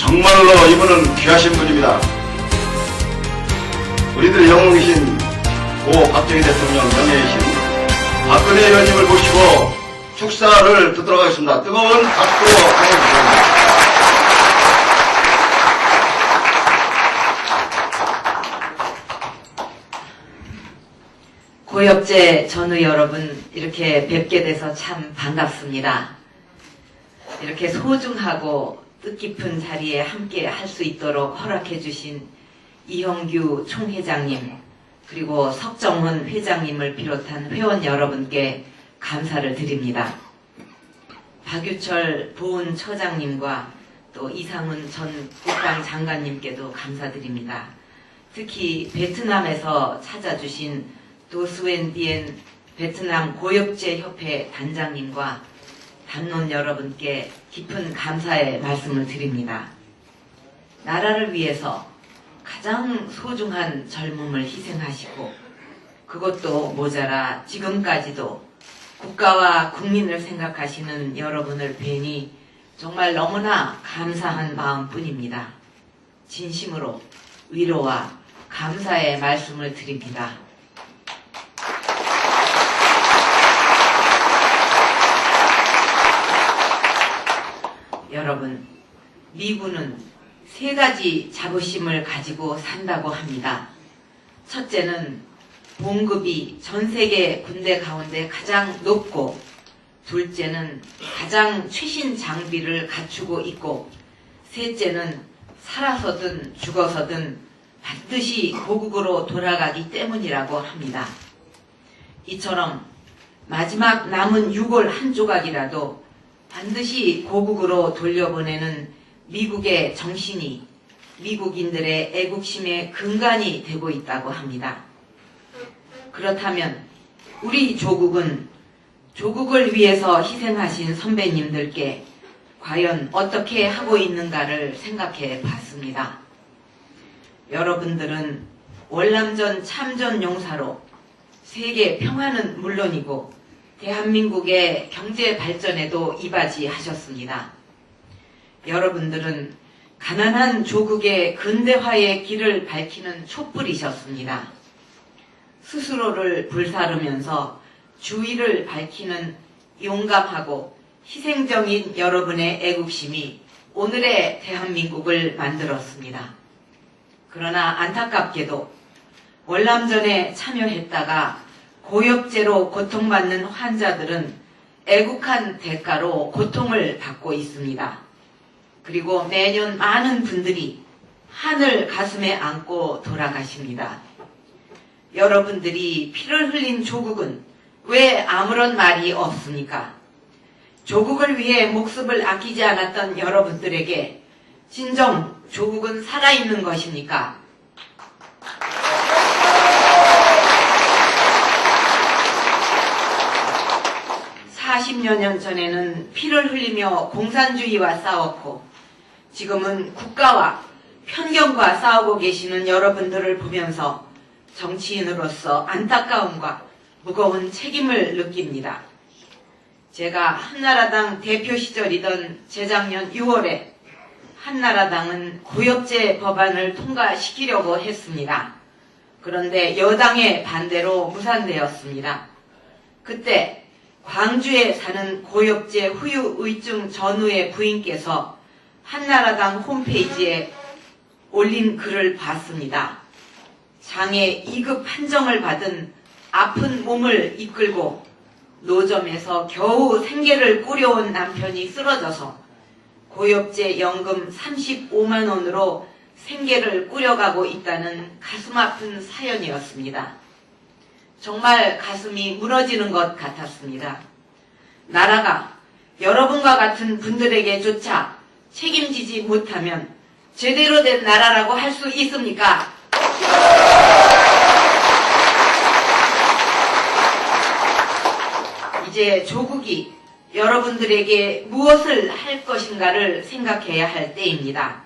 정말로 이분은 귀하신 분입니다. 우리들 영웅이신 고 박정희 대통령 명예이신 박근혜 의원님을 모시고 축사를 듣도록 하겠습니다. 뜨거운 박수로 보내주십니다. 고엽제 전우 여러분 이렇게 뵙게 돼서 참 반갑습니다. 이렇게 소중하고 뜻깊은 자리에 함께 할 수 있도록 허락해 주신 이형규 총회장님 그리고 석정훈 회장님을 비롯한 회원 여러분께 감사를 드립니다. 박유철 보훈 처장님과 또 이상훈 전 국방장관님께도 감사드립니다. 특히 베트남에서 찾아주신 도스웬디엔 베트남 고엽제 협회 단장님과 담론 여러분께 깊은 감사의 말씀을 드립니다. 나라를 위해서 가장 소중한 젊음을 희생하시고 그것도 모자라 지금까지도 국가와 국민을 생각하시는 여러분을 뵈니 정말 너무나 감사한 마음뿐입니다. 진심으로 위로와 감사의 말씀을 드립니다. 여러분, 미군은 세 가지 자부심을 가지고 산다고 합니다. 첫째는 봉급이 전 세계 군대 가운데 가장 높고, 둘째는 가장 최신 장비를 갖추고 있고, 셋째는 살아서든 죽어서든 반드시 고국으로 돌아가기 때문이라고 합니다. 이처럼 마지막 남은 유골 한 조각이라도 반드시 고국으로 돌려보내는 미국의 정신이 미국인들의 애국심의 근간이 되고 있다고 합니다. 그렇다면 우리 조국은 조국을 위해서 희생하신 선배님들께 과연 어떻게 하고 있는가를 생각해 봤습니다. 여러분들은 월남전 참전 용사로 세계 평화는 물론이고 대한민국의 경제 발전에도 이바지하셨습니다. 여러분들은 가난한 조국의 근대화의 길을 밝히는 촛불이셨습니다. 스스로를 불사르면서 주의를 밝히는 용감하고 희생적인 여러분의 애국심이 오늘의 대한민국을 만들었습니다. 그러나 안타깝게도 월남전에 참여했다가 고엽제로 고통받는 환자들은 애국한 대가로 고통을 받고 있습니다. 그리고 매년 많은 분들이 하늘 가슴에 안고 돌아가십니다. 여러분들이 피를 흘린 조국은 왜 아무런 말이 없습니까? 조국을 위해 목숨을 아끼지 않았던 여러분들에게 진정 조국은 살아있는 것입니까? 40여 년 전에는 피를 흘리며 공산주의와 싸웠고 지금은 국가와 편견과 싸우고 계시는 여러분들을 보면서 정치인으로서 안타까움과 무거운 책임을 느낍니다. 제가 한나라당 대표 시절이던 재작년 6월에 한나라당은 고엽제 법안을 통과시키려고 했습니다. 그런데 여당의 반대로 무산되었습니다. 그때 광주에 사는 고엽제 후유 의증 전우의 부인께서 한나라당 홈페이지에 올린 글을 봤습니다. 장애 2급 판정을 받은 아픈 몸을 이끌고 노점에서 겨우 생계를 꾸려온 남편이 쓰러져서 고엽제 연금 35만 원으로 생계를 꾸려가고 있다는 가슴 아픈 사연이었습니다. 정말 가슴이 무너지는 것 같았습니다. 나라가 여러분과 같은 분들에게조차 책임지지 못하면 제대로 된 나라라고 할 수 있습니까? 이제 조국이 여러분들에게 무엇을 할 것인가를 생각해야 할 때입니다.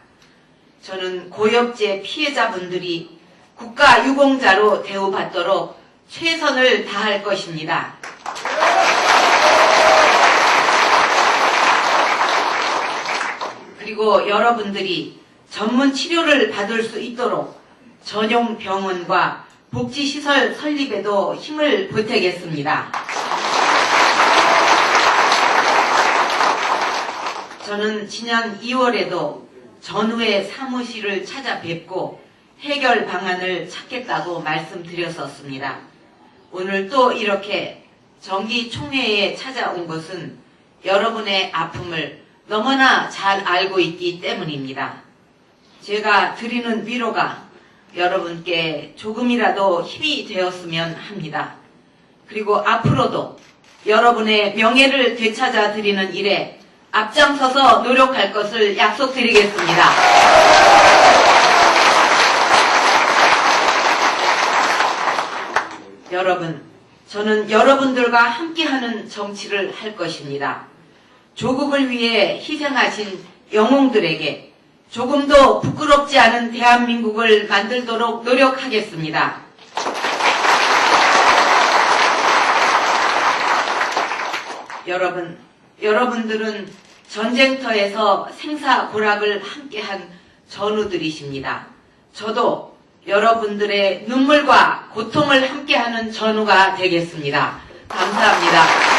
저는 고엽제 피해자분들이 국가 유공자로 대우받도록 최선을 다할 것입니다. 그리고 여러분들이 전문 치료를 받을 수 있도록 전용 병원과 복지시설 설립에도 힘을 보태겠습니다. 저는 지난 2월에도 전후의 사무실을 찾아뵙고 해결 방안을 찾겠다고 말씀드렸었습니다. 오늘 또 이렇게 정기총회에 찾아온 것은 여러분의 아픔을 너무나 잘 알고 있기 때문입니다. 제가 드리는 위로가 여러분께 조금이라도 힘이 되었으면 합니다. 그리고 앞으로도 여러분의 명예를 되찾아 드리는 일에 앞장서서 노력할 것을 약속드리겠습니다. 여러분, 저는 여러분들과 함께하는 정치를 할 것입니다. 조국을 위해 희생하신 영웅들에게 조금도 부끄럽지 않은 대한민국을 만들도록 노력하겠습니다. 여러분, 여러분들은 전쟁터에서 생사고락을 함께한 전우들이십니다. 저도 여러분들의 눈물과 고통을 함께하는 전우가 되겠습니다. 감사합니다.